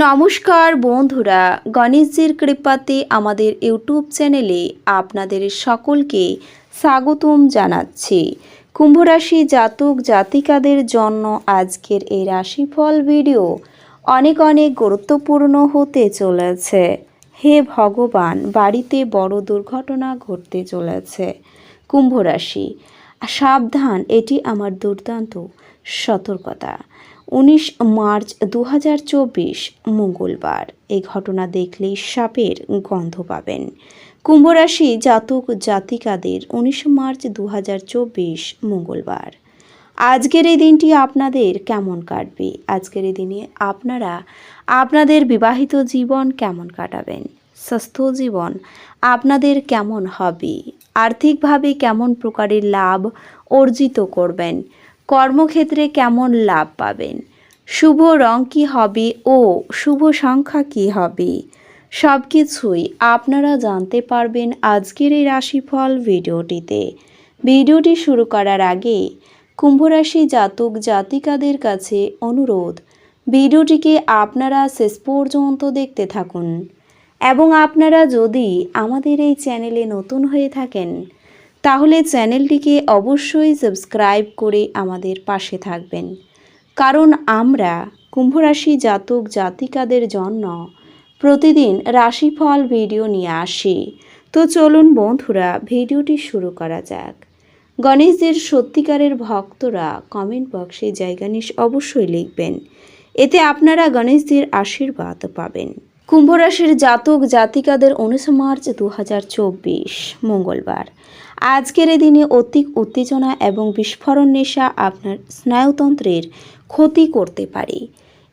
নমস্কার বন্ধুরা, গণেশজির কৃপাতে আমাদের ইউটিউব চ্যানেলে আপনাদের সকলকে স্বাগতম জানাচ্ছি। কুম্ভরাশি জাতক জাতিকাদের জন্য আজকের এই রাশিফল ভিডিও অনেক অনেক গুরুত্বপূর্ণ হতে চলেছে। হে ভগবান, বাড়িতে বড় দুর্ঘটনা ঘটতে চলেছে। কুম্ভরাশি, সাবধান, এটি আমার দুর্দান্ত সতর্কতা। উনিশ মার্চ দু হাজার চব্বিশ, মঙ্গলবার। এই ঘটনা দেখলেই সাপের গন্ধ পাবেন। কুম্ভ রাশি জাতক জাতিকাদের উনিশ মার্চ দু হাজার চব্বিশ, মঙ্গলবার। আজকের এই দিনটি আপনাদের কেমন কাটবে? আজকের এই দিনে আপনারা আপনাদের বিবাহিত জীবন কেমন কাটাবেন? স্বাস্থ্য জীবন আপনাদের কেমন হবে? আর্থিকভাবে কেমন প্রকারের লাভ অর্জিত করবেন? কর্মক্ষেত্রে কেমন লাভ পাবেন? শুভ রং কী হবে ও শুভ সংখ্যা কী হবে? সব কিছুই আপনারা জানতে পারবেন আজকের এই রাশিফল ভিডিওটিতে। ভিডিওটি শুরু করার আগে কুম্ভরাশি জাতক জাতিকাদের কাছে অনুরোধ, ভিডিওটিকে আপনারা শেষ পর্যন্ত দেখতে থাকুন। এবং আপনারা যদি আমাদের এই চ্যানেলে নতুন হয়ে থাকেন তাহলে চ্যানেলটিকে অবশ্যই সাবস্ক্রাইব করে আমাদের পাশে থাকবেন। কারণ আমরা কুম্ভরাশি জাতক জাতিকাদের জন্য প্রতিদিন রাশিফল ভিডিও নিয়ে আসি। তো চলুন বন্ধুরা, ভিডিওটি শুরু করা যাক। গণেশজির সত্যিকারের ভক্তরা কমেন্ট বক্সে জায়গা নিস অবশ্যই লিখবেন। এতে আপনারা গণেশজির আশীর্বাদ পাবেন। কুম্ভরাশির জাতক জাতিকাদের উনিশ মার্চ দু হাজার চব্বিশ, মঙ্গলবার। আজকের দিনে অতিক উত্তেজনা এবং বিস্ফোরণ নেশা আপনার স্নায়ুতন্ত্রের ক্ষতি করতে পারে।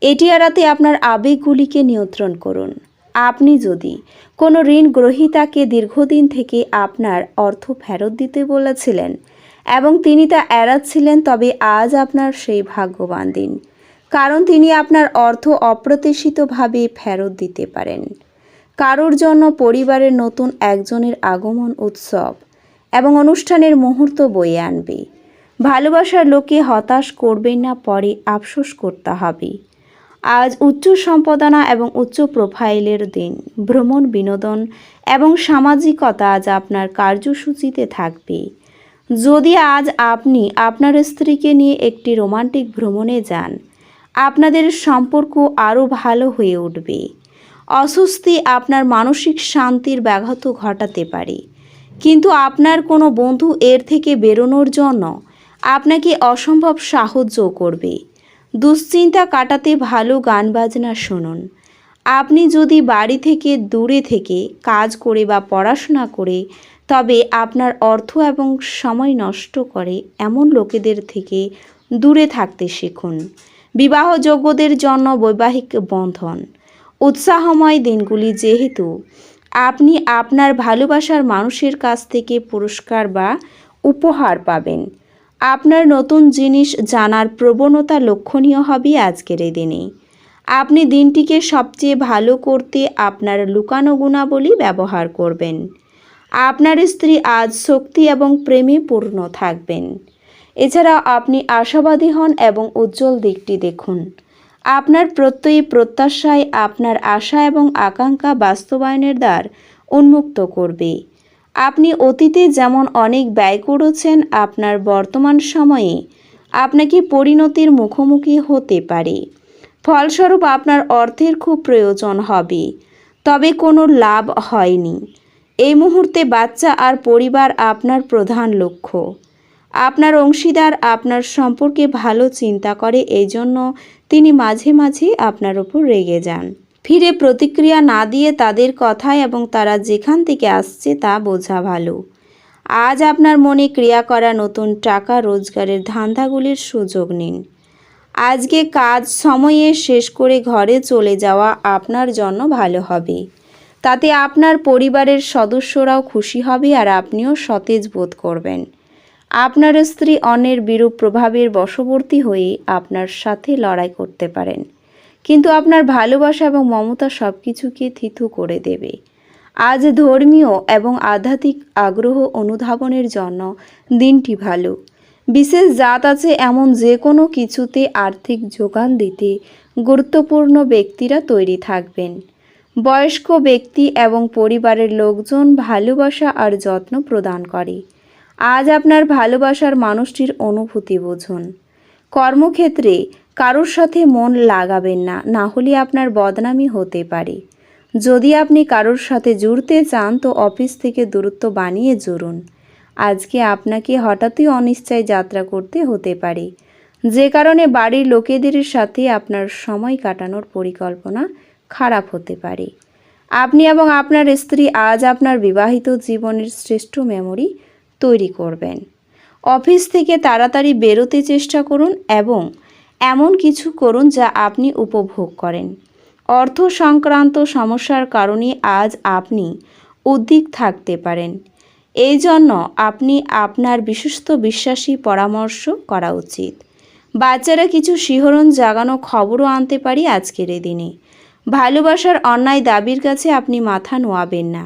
এটি এড়াতে আপনার আবেগগুলিকে নিয়ন্ত্রণ করুন। আপনি যদি কোনো ঋণ গ্রহীতাকে দীর্ঘদিন থেকে আপনার অর্থ ফেরত দিতে বলেছিলেন এবং তিনি তা এড়াচ্ছিলেন, তবে আজ আপনার সেই ভাগ্যবান দিন। কারণ তিনি আপনার অর্থ অপ্রত্যাশিতভাবে ফেরত দিতে পারেন। কারোর জন্য পরিবারের নতুন একজনের আগমন উৎসব এবং অনুষ্ঠানের মুহূর্ত বয়ে আনবে। ভালোবাসার লোকে হতাশ করবে না, পরে আফসোস করতে হবে। আজ উচ্চ সম্পাদনা এবং উচ্চ প্রোফাইলের দিন। ভ্রমণ, বিনোদন এবং সামাজিকতা আজ আপনার কার্যসূচিতে থাকবে। যদি আজ আপনি আপনার স্ত্রীকে নিয়ে একটি রোমান্টিক ভ্রমণে যান, আপনাদের সম্পর্ক আরও ভালো হয়ে উঠবে। অস্বস্তি আপনার মানসিক শান্তির ব্যাঘাত ঘটাতে পারে। কিন্তু আপনার কোনো বন্ধু এর থেকে বেরোনোর জন্য আপনাকে অসম্ভব সাহায্য করবে। দুশ্চিন্তা কাটাতে ভালো গান বাজনা শুনুন। আপনি যদি বাড়ি থেকে দূরে থেকে কাজ করে বা পড়াশোনা করে, তবে আপনার অর্থ এবং সময় নষ্ট করে এমন লোকেদের থেকে দূরে থাকতে শিখুন। বিবাহযোগ্যদের জন্য বৈবাহিক বন্ধন। উৎসাহময় দিনগুলি যেহেতু আপনি আপনার ভালোবাসার মানুষের কাছ থেকে পুরস্কার বা উপহার পাবেন। আপনার নতুন জিনিস জানার প্রবণতা লক্ষণীয় হবে আজকের এই দিনে। আপনি দিনটিকে সবচেয়ে ভালো করতে আপনার লুকানো গুণাবলী ব্যবহার করবেন। আপনার স্ত্রী আজ শক্তি এবং প্রেমে পূর্ণ থাকবেন। এছাড়া আপনি আশাবাদী হন এবং উজ্জ্বল দিকটি দেখুন। আপনার প্রত্যয়ী প্রত্যাশায় আপনার আশা এবং আকাঙ্ক্ষা বাস্তবায়নের দ্বার উন্মুক্ত করবে। আপনি অতীতে যেমন অনেক ব্যয় করেছেন আপনার বর্তমান সময়ে আপনাকে পরিণতির মুখোমুখি হতে পারে। ফলস্বরূপ আপনার অর্থের খুব প্রয়োজন হবে, তবে কোনো লাভ হয়নি। এই মুহূর্তে বাচ্চা আর পরিবার আপনার প্রধান লক্ষ্য। আপনার অংশীদার আপনার সম্পর্কে ভালো চিন্তা করে এই জন্য তিনি মাঝে মাঝে আপনার ওপর রেগে যান। ফিরে প্রতিক্রিয়া না দিয়ে তাদের কথায় এবং তারা যেখান থেকে আসছে তা বোঝা ভালো। আজ আপনার মনে ক্রিয়া করা নতুন টাকা রোজগারের ধান্দাগুলির সুযোগ নিন। আজকে কাজ সময়ে শেষ করে ঘরে চলে যাওয়া আপনার জন্য ভালো হবে। তাতে আপনার পরিবারের সদস্যরাও খুশি হবে আর আপনিও সতেজ বোধ করবেন। আপনার স্ত্রী অন্যের বিরূপ প্রভাবের বশবর্তী হয়ে আপনার সাথে লড়াই করতে পারেন। কিন্তু আপনার ভালোবাসা এবং মমতা সব কিছুকে থিথু করে দেবে। আজ ধর্মীয় এবং আধ্যাত্মিক আগ্রহ অনুধাবনের জন্য দিনটি ভালো। বিশেষ জাত আছে এমন যে কোনো কিছুতে আর্থিক যোগান দিতে গুরুত্বপূর্ণ ব্যক্তিরা তৈরি থাকবেন। বয়স্ক ব্যক্তি এবং পরিবারের লোকজন ভালোবাসা আর যত্ন প্রদান করে। আজ আপনার ভালোবাসার মানুষটির অনুভূতি বুঝুন। কর্মক্ষেত্রে কারোর সাথে মন লাগাবেন না না হলে আপনার বদনামি হতে পারে। যদি আপনি কারোর সাথে জুড়তে চান, তো অফিস থেকে দূরত্ব বানিয়ে জুড়ুন। আজকে আপনাকে হঠাৎই অনিশ্চয় যাত্রা করতে হতে পারে। যে কারণে বাড়ির লোকেদের সাথে আপনার সময় কাটানোর পরিকল্পনা খারাপ হতে পারে। আপনি এবং আপনার স্ত্রী আজ আপনার বিবাহিত জীবনের শ্রেষ্ঠ মেমরি তৈরি করবেন। অফিস থেকে তাড়াতাড়ি বেরোতে চেষ্টা করুন এবং এমন কিছু করুন যা আপনি উপভোগ করেন। অর্থ সংক্রান্ত সমস্যার কারণে আজ আপনি উদ্বিগ থাকতে পারেন। এই জন্য আপনি আপনার বিশ্বস্ত বিশ্বাসী পরামর্শ করা উচিত। বাচ্চারা কিছু শিহরণ জাগানো খবরও আনতে পারি আজকের এই দিনে। ভালোবাসার অন্যায় দাবির কাছে আপনি মাথা নোয়াবেন না।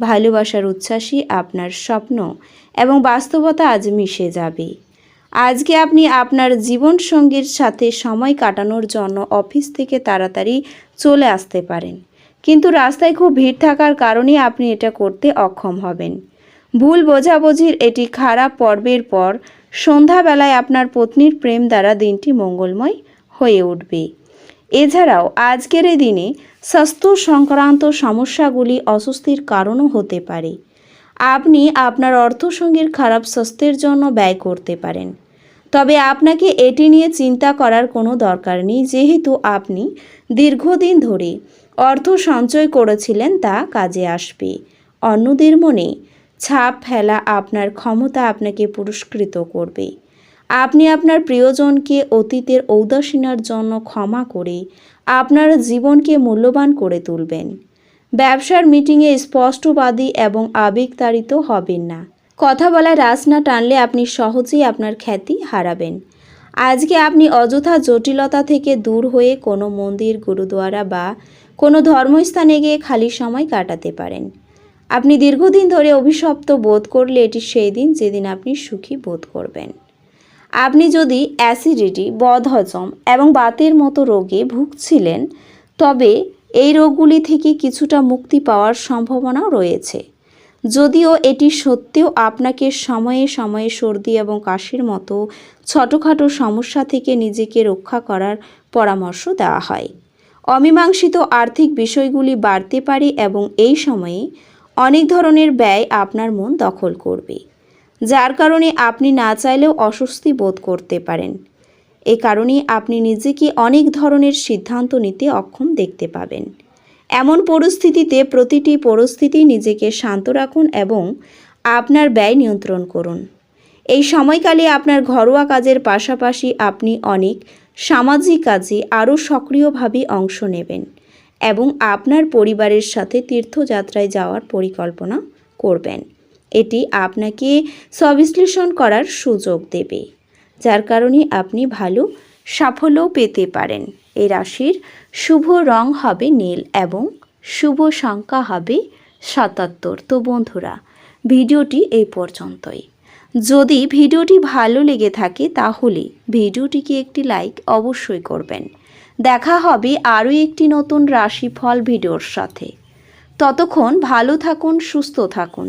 ভালোবাসার উচ্ছ্বাসই আপনার স্বপ্ন এবং বাস্তবতা আজ মিশে যাবে। আজকে আপনি আপনার জীবনসঙ্গীর সাথে সময় কাটানোর জন্য অফিস থেকে তাড়াতাড়ি চলে আসতে পারেন। কিন্তু রাস্তায় খুব ভিড় থাকার কারণে আপনি এটা করতে অক্ষম হবেন। ভুল বোঝাবুঝির এটি খারাপ পর্বের পর সন্ধ্যাবেলায় আপনার পত্নীর প্রেম দ্বারা দিনটি মঙ্গলময় হয়ে উঠবে। এছাড়াও আজকের দিনে স্বাস্থ্য সংক্রান্ত সমস্যাগুলি অস্বস্তির কারণও হতে পারে। আপনি আপনার অর্থসঙ্গীর খারাপ স্বাস্থ্যের জন্য ব্যয় করতে পারেন। তবে আপনাকে এটি নিয়ে চিন্তা করার কোনো দরকার নেই, যেহেতু আপনি দীর্ঘদিন ধরে অর্থ সঞ্চয় করেছিলেন তা কাজে আসবে। অন্যদের মনে ছাপ ফেলা আপনার ক্ষমতা আপনাকে পুরস্কৃত করবে। আপনি আপনার প্রিয়জনকে অতীতের ঔদাসীনার জন্য ক্ষমা করে আপনার জীবনকে মূল্যবান করে তুলবেন। ব্যবসার মিটিংয়ে স্পষ্টবাদী এবং আবেগতাড়িত হবেন না। কথা বলা রাস না টানলে আপনি সহজেই আপনার খ্যাতি হারাবেন। আজকে আপনি অযথা জটিলতা থেকে দূর হয়ে কোনো মন্দির, গুরুদুয়ারা বা কোনো ধর্মস্থানে গিয়ে খালি সময় কাটাতে পারেন। আপনি দীর্ঘদিন ধরে অভিশপ্ত বোধ করলে এটি সেই দিন যেদিন আপনি সুখী বোধ করবেন। আপনি যদি অ্যাসিডিটি, বদহজম এবং বাতের মতো রোগে ভুগছিলেন, তবে এই রোগগুলি থেকে কিছুটা মুক্তি পাওয়ার সম্ভাবনাও রয়েছে। যদিও এটি সত্ত্বেও আপনাকে সময়ে সময়ে সর্দি এবং কাশির মতো ছোটোখাটো সমস্যা থেকে নিজেকে রক্ষা করার পরামর্শ দেওয়া হয়। অমীমাংসিত আর্থিক বিষয়গুলি বাড়তে পারে এবং এই সময়ে অনেক ধরনের ব্যয় আপনার মন দখল করবে। যার কারণে আপনি না চাইলেও অস্বস্তি বোধ করতে পারেন। এ কারণে আপনি নিজেকে অনেক ধরনের সিদ্ধান্ত নিতে অক্ষম দেখতে পাবেন। এমন পরিস্থিতিতে প্রতিটি পরিস্থিতি নিজেকে শান্ত রাখুন এবং আপনার ব্যয় নিয়ন্ত্রণ করুন। এই সময়কালে আপনার ঘরোয়া কাজের পাশাপাশি আপনি অনেক সামাজিক কাজে আরও সক্রিয়ভাবে অংশ নেবেন এবং আপনার পরিবারের সাথে তীর্থযাত্রায় যাওয়ার পরিকল্পনা করবেন। এটি আপনাকে সবিশ্লেষণ করার সুযোগ দেবে, যার কারণে আপনি ভালো সাফল্যও পেতে পারেন। এই রাশির শুভ রং হবে নীল এবং শুভ সংখ্যা হবে সাতাত্তর। তো বন্ধুরা, ভিডিওটি এই পর্যন্তই। যদি ভিডিওটি ভালো লেগে থাকে, তাহলে ভিডিওটিকে একটি লাইক অবশ্যই করবেন। দেখা হবে আরও একটি নতুন রাশিফল ভিডিওর সাথে। ততক্ষণ ভালো থাকুন, সুস্থ থাকুন।